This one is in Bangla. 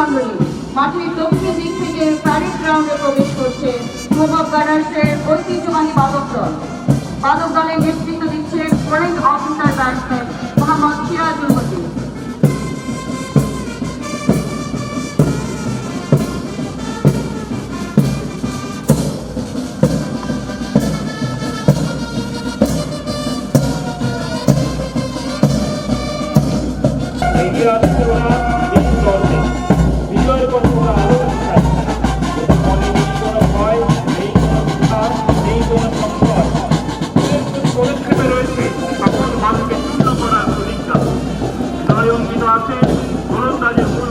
মণ্ডলী মাঠের দক্ষিণ দিক থেকে প্যারেড গ্রাউন্ডে প্রবেশ করছে প্রভাব ব্যানার্সের ঐতিহ্যবাহী বাদক দল বাদক দলের নেতৃত্ব দিচ্ছে foreign officer batsman Mohammad Sirajul Yeah. পদক্ষেপে রয়েছে আপন মানুষকে শূন্য করার প্রতিজ্ঞা তাই অঙ্কিত আছে গণতাজের মূল